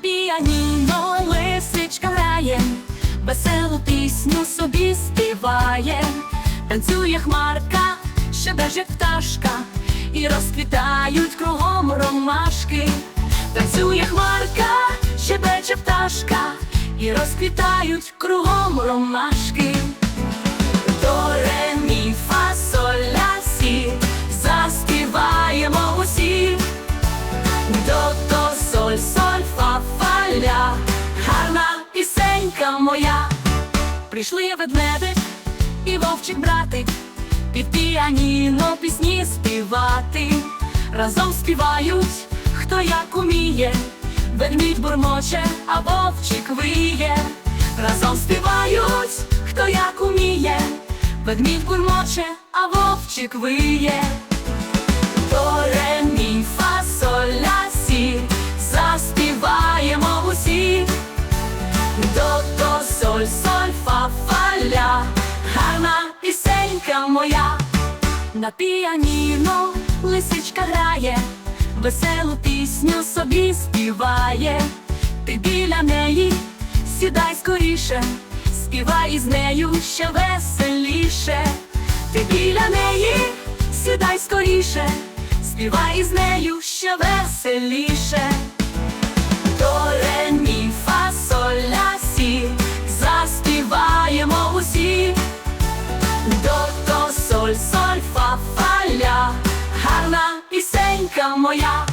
піаніно лисичка грає, веселу пісню собі співає, танцює хмарка, ще щебече пташка, і розквітають кругом ромашки. Танцює хмарка, щебече пташка, і розквітають кругом ромашки. Прийшли ведмедик і вовчик братик, під піаніно пісні співати. Разом співають, хто як уміє, ведмідь бурмоче, а вовчик виє. Разом співають, хто як уміє, ведмідь бурмоче, а вовчик виє. Пісенька моя. На піаніно лисичка грає, веселу пісню собі співає. Ти біля неї сідай скоріше, співай із нею ще веселіше. Ти біля неї сідай скоріше, співай із нею ще веселіше. 怎么呀？